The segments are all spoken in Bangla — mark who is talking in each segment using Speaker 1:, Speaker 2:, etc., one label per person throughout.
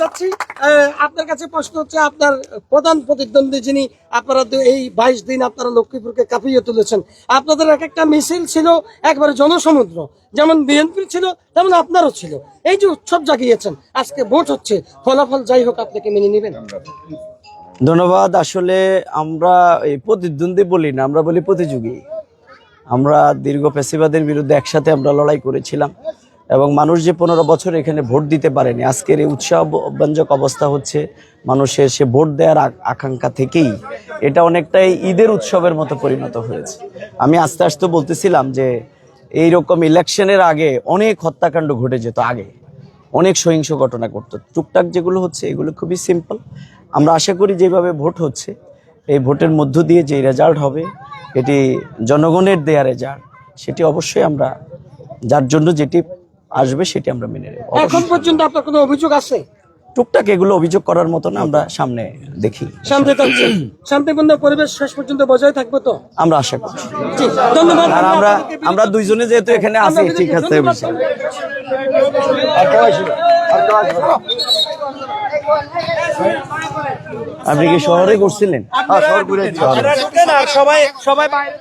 Speaker 1: যাচ্ছি। আপনার কাছে প্রশ্ন হচ্ছে আপনার প্রধান প্রতিদ্বন্দ্বী যিনি আপনারা তো এই বাইশ দিন আপনারা লক্ষ্মীপুরকে কাঁপিয়ে তুলেছেন। আপনাদের এক একটা মিছিল ছিল একবারে জনসমুদ্র। যেমন বিএনপি ছিল তেমন আপনারও ছিল। এই যে উৎসব জাগিয়েছেন আজকে ভোট হচ্ছে। ফলাফল যাই হোক আপনাকে মেনে নেবেন?
Speaker 2: ধন্যবাদ। আসলে আমরা এই প্রতিদ্বন্দ্বী বলি না আমরা বলি প্রতিযোগী। আমরা দীর্ঘ পেশিবাদের বিরুদ্ধে একসাথে আমরা লড়াই করেছিলাম। এবং মানুষ যে পনেরো বছর এখানে ভোট দিতে পারেনি, আজকের এই উৎসাহব্যঞ্জক অবস্থা হচ্ছে মানুষের সে ভোট দেওয়ার আকাঙ্ক্ষা থেকেই। এটা অনেকটাই ঈদের উৎসবের মতো পরিণত হয়েছে। আমি আস্তে আস্তে বলতেছিলাম যে এই রকম ইলেকশনের আগে অনেক হত্যাকাণ্ড ঘটে যেত আগে। অনেক সহিংস ঘটনা ঘটতো। টুকটাক যেগুলো হচ্ছে এগুলো খুবই সিম্পল আমরা আশা করি যেভাবে ভোট হচ্ছে, এই ভোটের মধ্য দিয়ে যে রেজাল্ট হবে, এটি জনগণের দেয়া রেজাল্ট সেটি অবশ্যই আমরা, যার জন্য যেটি আসবে সেটি আমরা মেনে নেব।
Speaker 1: এখন পর্যন্ত আপনার কোনো অভিযোগ আছে?
Speaker 2: টুকটাক এগুলো অভিযোগ করার মতো না আমরা সামনে দেখি।
Speaker 1: শান্তি থাকছে শান্তিপূর্ণ পরিবেশ শেষ পর্যন্ত বজায় থাকবে তো?
Speaker 2: আমরা আশা করছি।
Speaker 1: জি, ধন্যবাদ।
Speaker 2: আর আমরা আমরা দুইজনে যেহেতু এখানে আছি ঠিক আছে। আপনি কি শহরে করছিলেন
Speaker 1: সবাই সবাই বাইরে।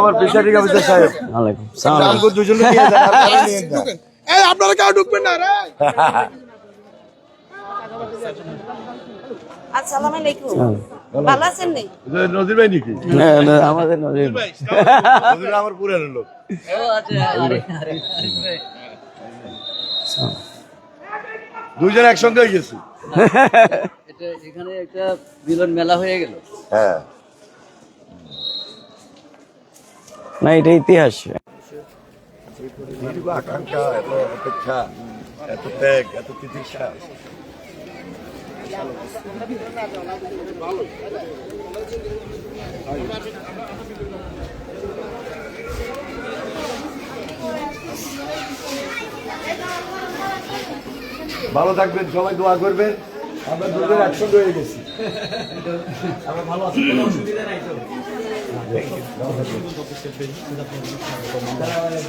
Speaker 3: আমার প্রেসারিং অফিসার সাহেব।
Speaker 2: ওয়ালাইকুম সালাম
Speaker 3: দুজনে নিয়ে যান আর কারও নিয়ে যান।
Speaker 1: এই আপনারা কেউ ঢুকবেন না রে।
Speaker 4: আসসালামু আলাইকুম। ভালো আছেন নি?
Speaker 3: নদীর ভাই নাকি?
Speaker 2: না, না, আমাদের নজির
Speaker 3: নদীর আমার পুরানো লোক। দুইজন একসঙ্গে হয়ে গেছি।
Speaker 5: এটা এখানে একটা মিলন মেলা হয়ে গেল।
Speaker 3: হ্যাঁ।
Speaker 2: না এটা ইতিহাস।
Speaker 3: আকাঙ্ক্ষা এত অপেক্ষা এত ত্যাগ এত ভালো থাকবেন সবাই দোয়া করবেন। আমরা দুজন একসঙ্গে হয়ে গেছি।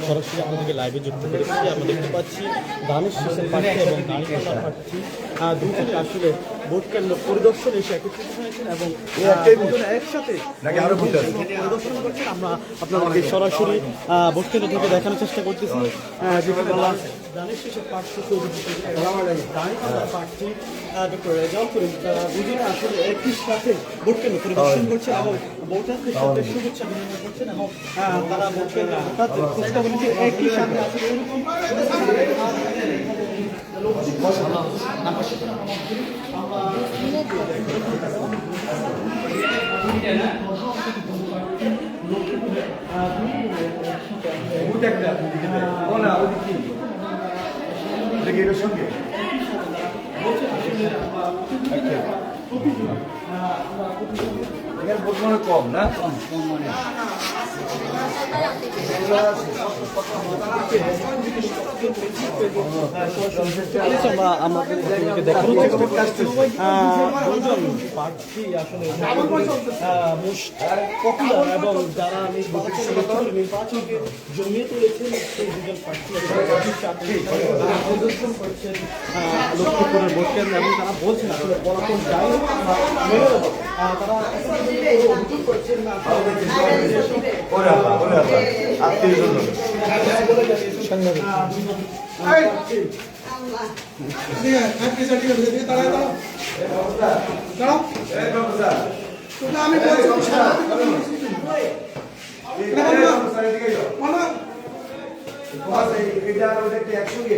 Speaker 6: সরাসরি আমাদেরকে লাইভে যুক্ত করেছি আমরা দেখতে পাচ্ছি দানিশ হোসেন পাচ্ছি এবং দুজনে আসলে ভোট কেন্দ্র পরিদর্শন এসে একত্রিত হয়েছেন এবং একসাথে? পরিদর্শন করছেন। আমরা আপনাদেরকে সরাসরি ভোট কেন্দ্র থেকে দেখানোর চেষ্টা করতেছি। শেষের প্রার্থী প্রার্থী ডক্টর রেজাউল করিম দুজনে আসলে একই সাথে ভোট কেন্দ্র পরিদর্শন করছেন এবং ভোটারদের সাথে শুভেচ্ছা বিনিময় করছেন এবং তারা ভোট কেন্দ্রে ভোটারদের খোঁজখবরকে একই সাথে আসলে এরকম
Speaker 3: সঙ্গে এখানে ভোট মনে হয় কম না
Speaker 6: আমরা এবং যারা তারা বলছেন আসলে ফলাফল যাই মেনে নেব আহ, তারা অভিযোগ করছেন না
Speaker 3: ওরে আল্লাহ ওরে আল্লাহ আত্মীয় জন্য আমি একসঙ্গে